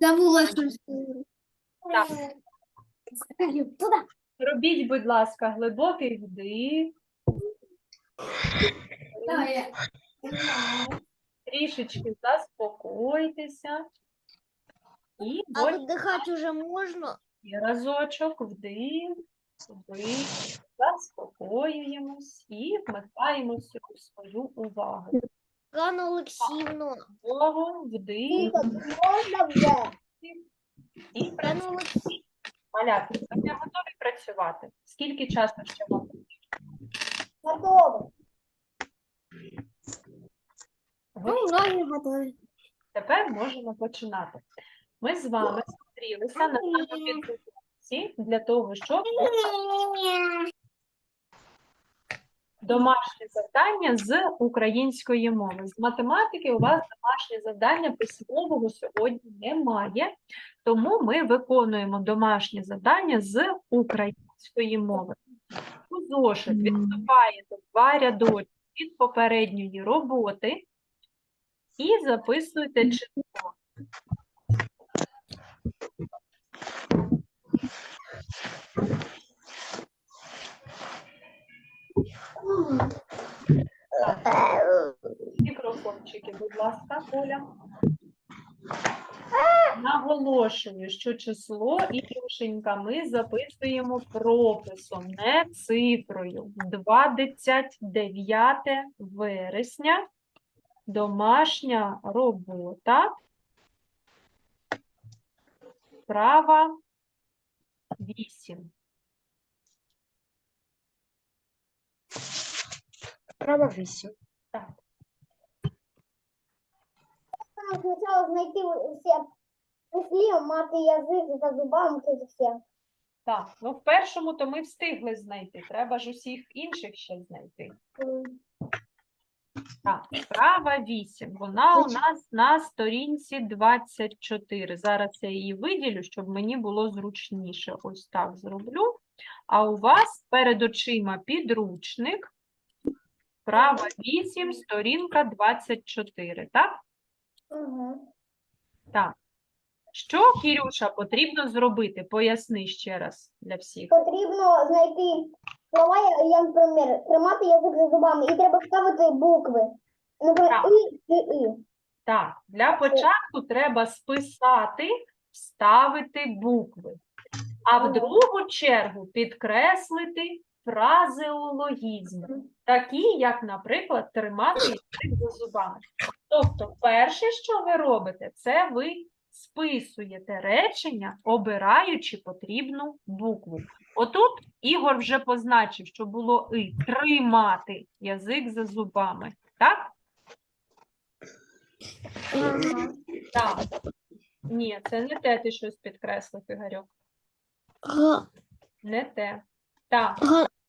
Забула, що Так. Туда. Робіть, будь ласка, глибокий вдих, трішечки заспокойтеся. І А ось выдыхать уже можно? ще разочок, вдих, вдих, заспокоюємось і вмикаємося у свою увагу. Ганна Алексеевна. Увагу, вдих Можно уже? і Ганна працюємо. Малятки, ви готові працювати? Скільки часу ще вам? Готово. Ви Ну, ноги готовы. Тепер можемо починати. Ми з вами зустрілися на підготовці для того, щоб домашнє завдання з української мови. З математики у вас домашнє завдання письмового сьогодні немає, тому ми виконуємо домашнє завдання з української мови. У зошит відступаєте два рядочки від попередньої роботи і записуєте число. Мікрофончики, будь ласка, Оля. Наголошую, що число Ілюшенька ми записуємо прописом, не цифрою. 29 вересня. Домашня робота. Права 8. Право висел. Так. Сначала знайти все слів, мати язик за зубами, це все. Так, ну в першому то ми встигли знайти. Треба ж усіх інших ще знайти. Так, справа 8. Вона у нас на сторінці 24. Зараз я її виділю, щоб мені було зручніше. Ось так зроблю. А у вас перед очима підручник. Справа 8, сторінка 24. Так? Угу. Так. Що, Кірюша, потрібно зробити? Поясни ще раз для всіх. Потрібно знайти слова, я- як, наприклад, тримати язик за зубами, і треба ставити букви. Наприклад, Так. і і і. Так, для початку треба списати, вставити букви. А в другу чергу підкреслити фразеологізми, такі, як, наприклад, тримати язик за зубами. Тобто, перше, що ви робите, це ви списуєте речення, обираючи потрібну букву. Отут Ігор вже позначив, що було і тримати язик за зубами. Так? Так. Ні, це не те, ти щось підкреслив, Ігорьок. Не те. Так,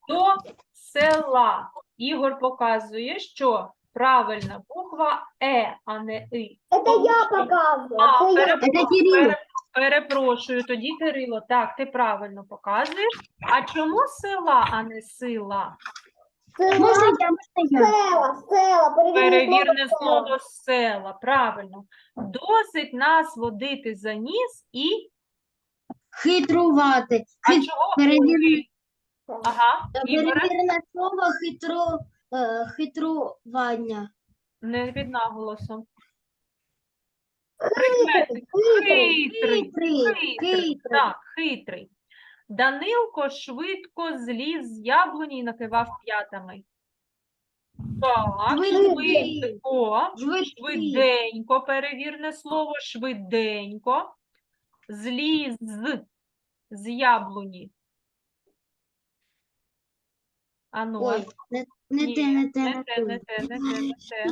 до села. Ігор показує, що правильна буква Е, а не И. Це Тому я показую. А, Це я. перепро- пере- перепрошую, тоді Кирило, так, ти правильно показуєш. А чому села, а не сила? Села, я, я? села, села. Перевірне Перевірне слово села, правильно. Досить нас водити за ніс і. Хитрувати. А Хит... чого? перевірне- Ага, Ігоре, Перевірне слово хитро... е, хитрування. не під наголосом. Хитрий, Хитрий, Хитрий, хитрий, хитрий. так, хитрий. Данилко швидко зліз з яблуні і накивав п'ятами. Так, Швидкий. швидко, Швидкий. швиденько, перевірне слово, швиденько. Зліз з, з яблуні. Ану, Ой, не, не Ні, те, не те, не те, не те. не те, не те.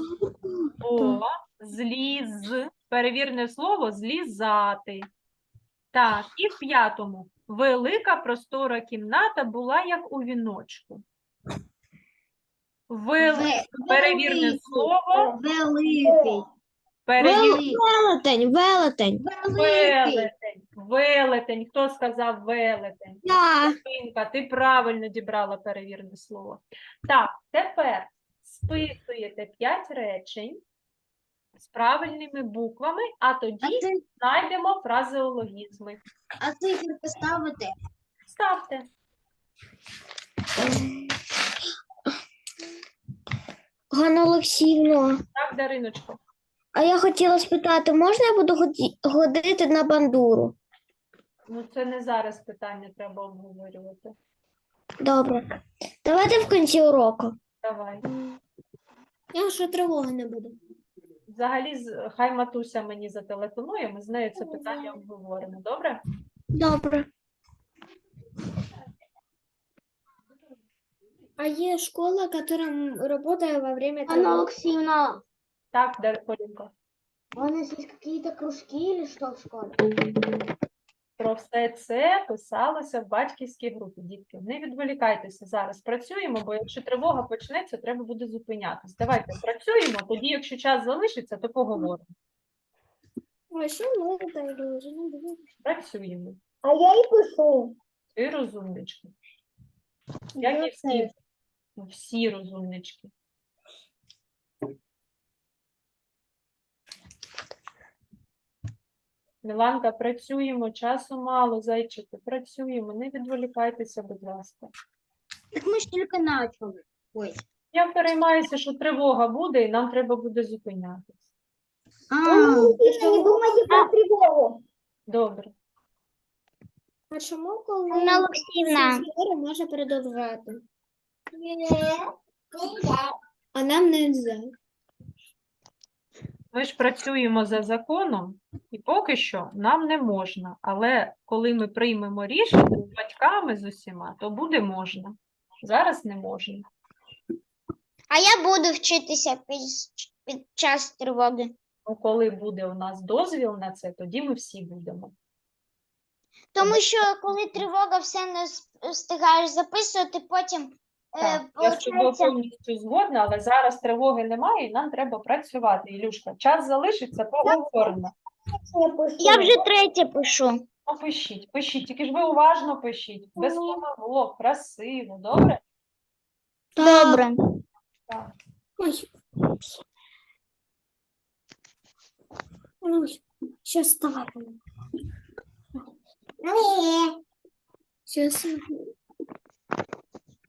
О, зліз. Перевірне слово злізати. Так, і в п'ятому. Велика простора кімната була як у віночку. Вели... Перевірне слово. Великий. Перевір... Велетень, велетень. Великий. Велетень. Велетень. Хто сказав велетень? Да. Інка, ти правильно дібрала перевірне слово. Так, тепер списуєте 5 речень. з правильними буквами, а А, тоді знайдемо фразеологізми. а циферки ставити? Ставте. Ганна Олексіївна, Так, Дариночко. а я хотіла спитати, можна я буду ході- ходити на бандуру? Ну, це не зараз питання треба обговорювати. Добре. Давайте в кінці уроку. Давай. Я що тривоги не буде. Взагалі, з- хай матуся мені зателефонує, ми з нею це питання обговоримо. Добре? Добре. А є школа, яка працює во время Анна Алексеевна, Так, Дарполінко. У нас есть какие-то кружки или что в школе? Про все це писалося в батьківській групі. Дітки, не відволікайтеся зараз. Працюємо, бо якщо тривога почнеться, треба буде зупинятись. Давайте працюємо. Тоді, якщо час залишиться, то поговоримо. Працюємо. А я и пишу. Ти розумнички. Як і всі, всі розумнички. Міланка, працюємо, часу мало, зайчики, працюємо, не відволікайтеся, будь ласка. Так ми ж тільки почали. Ой. Я переймаюся, що тривога буде, і нам треба буде зупинятися. Алексеевна, не думайте про тревогу. Добре. А чому коли Анна Алексеевна. може продовжати? А нам не можна. Ми ж працюємо за законом, і поки що нам не можна. Але коли ми приймемо рішення з батьками з усіма, то буде можна. Зараз не можна. А я буду вчитися під, під час тривоги. Ну, коли буде у нас дозвіл на це, тоді ми всі будемо. Тому що коли тривога все не встигаєш записувати, потім Так, е, я з тобою повністю згодна, але зараз тривоги немає, і нам треба працювати. Ілюшка, час залишиться, поговоримо. Я вже третє пишу. Ну, пишіть, пишіть, тільки ж ви уважно пишіть, без помилок, красиво, добре? Добре. Так. Ой. Ой. Сейчас. Сейчас.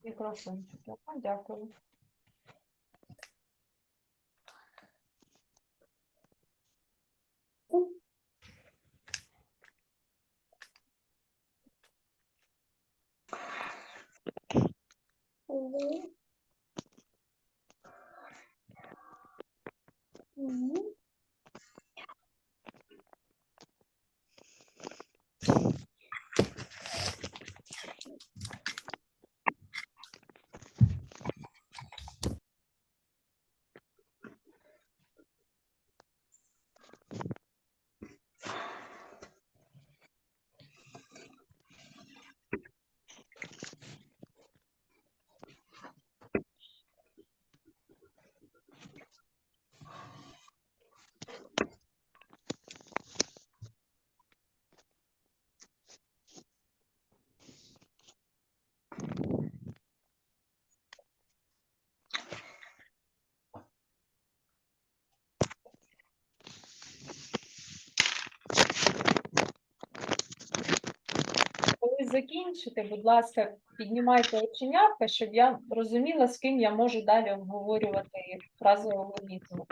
Мікрофончик. Дякую. Дякую. Коли закінчите, будь ласка, піднімайте оченятка, щоб я розуміла, з ким я можу далі обговорювати фразеологізми.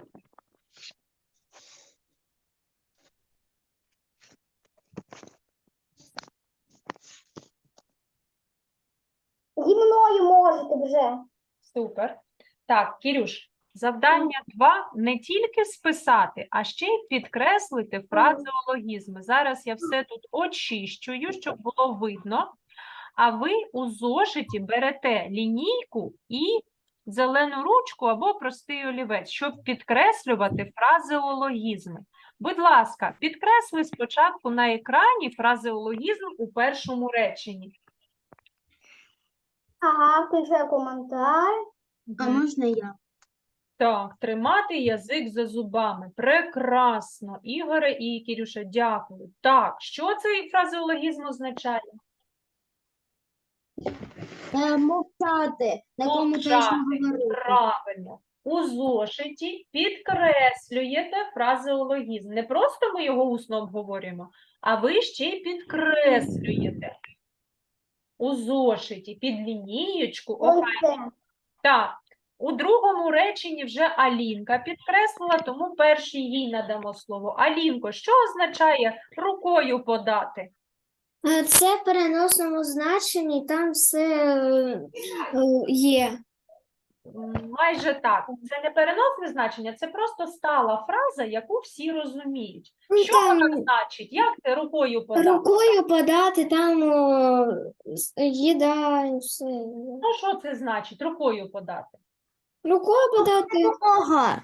Зі мною можете вже. Супер. Так, Кірюш, завдання 2 не тільки списати, а ще й підкреслити фразеологізми. Зараз я все тут очищую, щоб було видно. А ви у зошиті берете лінійку і зелену ручку або простий олівець, щоб підкреслювати фразеологізми. Будь ласка, підкресли спочатку на екрані фразеологізм у першому реченні. Ага, включаю коментар. А можна я? Так, тримати язик за зубами. Прекрасно. Ігоре і Кірюша, дякую. Так, що цей фразеологізм означає? Е, мовчати, на Мовчати. говорити. Правильно. у зошиті підкреслюєте фразеологізм. Не просто ми його усно обговорюємо, а ви ще й підкреслюєте у зошиті під лінієчку. Ось це. так, у другому реченні вже Алінка підкреслила, тому першій їй надамо слово. Алінко, що означає рукою подати? Е, Це в переносному значенні, там все е, е, є. Майже так. Це не переносне значення, це просто стала фраза, яку всі розуміють. Ну, Що там вона значить? Як це рукою подати? рукою подати, там о, с- їда, і все. Ну, що це значить? Рукою подати. Рукою подати. Нога.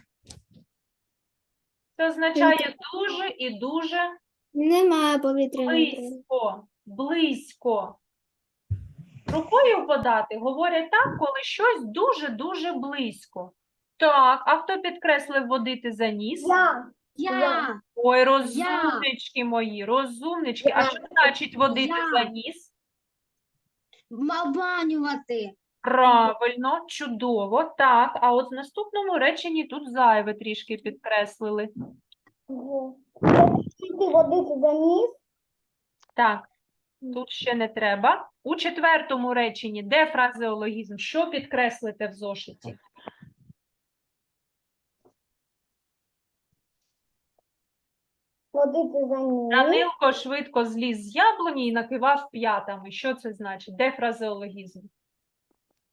Це означає дуже і дуже Немає повітряної тривоги. близько, близько. Рукою подати говорять так, коли щось дуже-дуже близько. Так, а хто підкреслив водити за ніс? Я. Я. Ой, розумнички мої, розумнички. А що значить водити Я. за ніс? Обманювати. Правильно, чудово. Так, а от в наступному реченні тут зайве трішки підкреслили. Водити за ніс. Так, тут ще не треба. У четвертому реченні, де фразеологізм? Що підкреслите в зошиті? Водити за ніс. Данилко швидко зліз з яблуні і накивав п'ятами. Що це значить? Де фразеологізм?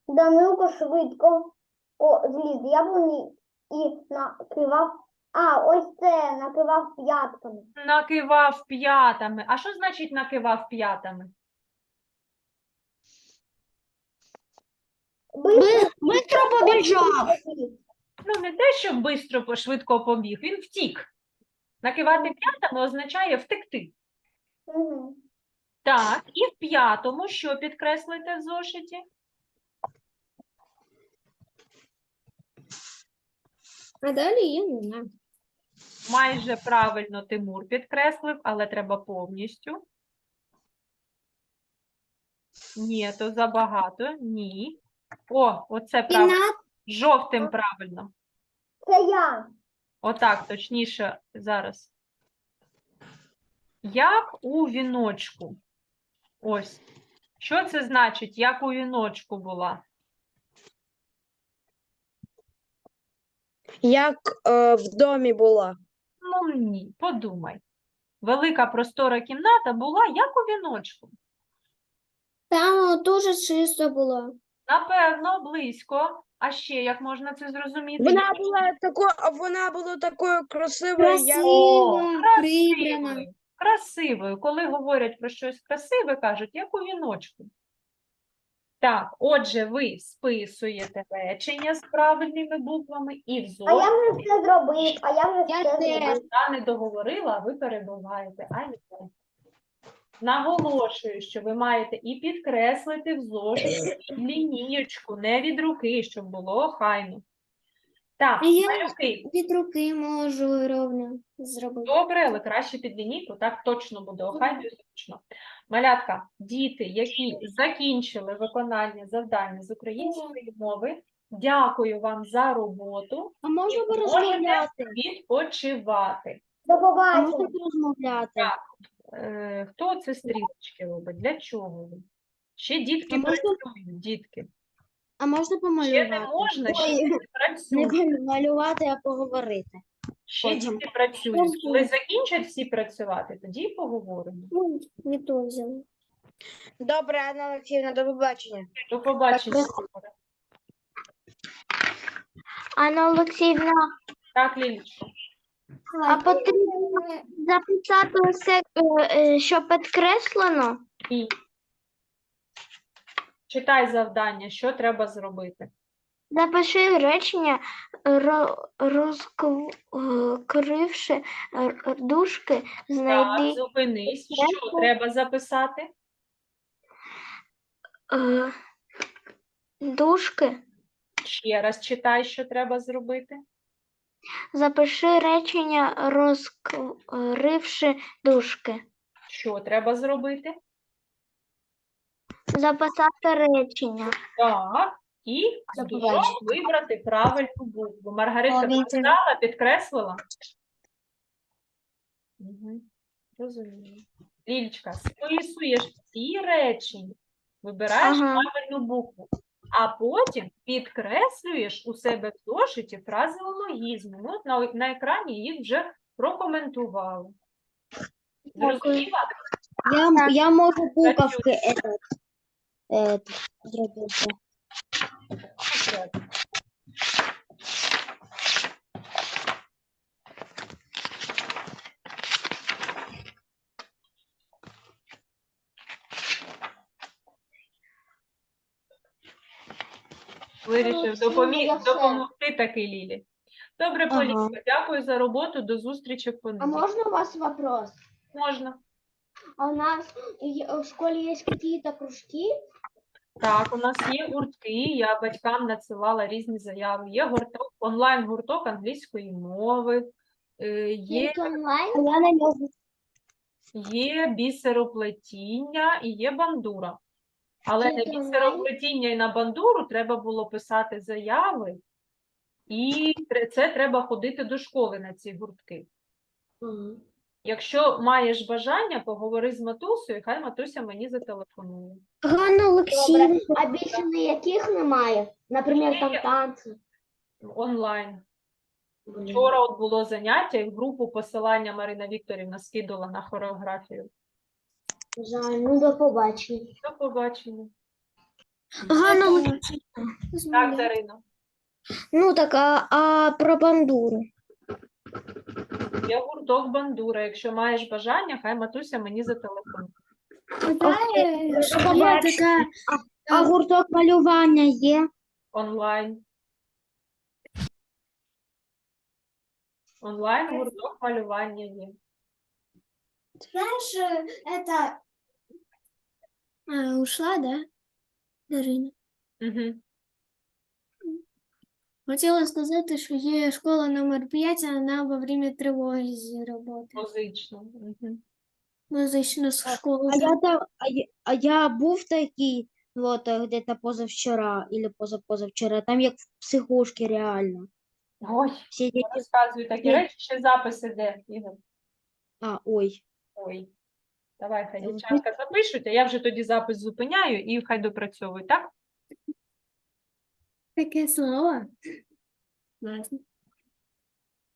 Данилко швидко о, зліз з яблуні і накривав. А, ось це, накривав п'ятками. Накивав п'ятами. А що значить накивав п'ятами? Бистро побіжав. Ну, не те, що бистро швидко побіг, він втік. Накивати п'ятами означає втекти. Угу. Так, і в п'ятому що підкреслите в зошиті? А далі я не знаю. Майже правильно Тимур підкреслив, але треба повністю. Ні, то забагато. Ні. О, оце правильно. Жовтим правильно. Це я. Отак, точніше, зараз. Як у віночку. Ось. Що це значить, як у віночку була? Як е, в домі була. Ну ні, подумай. Велика простора кімната була як у віночку. там дуже чисто було. Напевно, близько. А ще як можна це зрозуміти? Вона була такою, вона була такою красивою, як Красиво, прибрано. красивою. Красивою. Коли говорять про щось красиве, кажуть, як у віночку. Так, отже, ви списуєте речення з правильними буквами і в А я вже все зробив, а я вже Я все зробив. Я не договорила, а ви перебуваєте. Ай, ай. Наголошую, що ви маєте і підкреслити в зошиті і лінієчку, не від руки, щоб було охайно. Так, я- малюки, Від руки можу ровно зробити. добре, але краще під лінійку, так точно буде охайно і зручно. Малятка, діти, які закінчили виконання завдання з української мови, дякую вам за роботу. А можна І можете порозмовляти? відпочивати. До А можна порозмовляти? Так. Е, Хто це стрілочки робить? Для чого ви? Ще дітки А можна- працюють, дітки. А можна Ще не помалювати? можна, ще Ой, Не працюють. малювати, а поговорити. Ще потім. діти працюють. Коли закінчать всі працювати, тоді й поговоримо. Ну, не то взяла. добре, Анна Олексіївна, до побачення. До побачення. Анна Олексіївна, Так, Лілічко. а потрібно записати усе, е, що підкреслено? І читай завдання, що треба зробити. Запиши речення, розкривши е, дужки, Так, зупинись. Що треба записати? е, дужки, Ще раз читай, що треба зробити. запиши речення, розкривши дужки. Що треба зробити? Записати речення. Так, і побачення. вибрати правильну букву. Побачення. прочитала, підкреслила? Угу. Розумію. Лілічка, списуєш всі речення, вибираєш Ага. правильну букву, а потім підкреслюєш у себе в зошиті фразеологізми. Ну, на, на екрані їх вже прокоментували. Зрозуміла? Я, я можу буковки этот, этот, зробити. Вирішив допомі... допомогти таки Лілі. Добре, Ага. Дякую за роботу. До зустрічі в А понеділок. можно у вас вопрос? Можна. А у нас в школе есть какие-то кружки? Так, у нас є гуртки, я батькам надсилала різні заяви. Є гурток, онлайн-гурток англійської мови, е, є, є бісероплетіння і є бандура. Але на бісероплетіння і на бандуру треба було писати заяви, і це треба ходити до школи на ці гуртки. Якщо маєш бажання, поговори з матусею, хай матуся мені зателефонує. Ганна Олексіївна. А більше ніяких немає? Наприклад, там танці. Онлайн. Вчора от було заняття, і в групу посилання Марина Вікторівна скидала на хореографію. Жаль, ну до побачення. До побачення. Ганна Олексіївна. Так, Дарина. Ну так, а, а про бандуру. Є гурток бандура. Якщо маєш бажання, хай матуся мені зателефонує. Така А гурток малювання є? Онлайн. Онлайн гурток малювання є. Знаешь, э, это... А, ушла, да? Дарина. Угу. Хотіла сказати, що є школа номер 5, а вона во время тривоги роботи. Музично. Угу. Музична школа. А я, там, а, я, а я був такий, вот, где-то позавчора или позапозавчора, там як в психушці реально. Ой, Всі діти, розказую такі Ні. речі, ще запис іде. Ігор. а, ой. Ой. Давай, хай Е, дівчатка запишуть, а я вже тоді запис зупиняю і хай допрацьовують, так? Pekes lava. Lassen.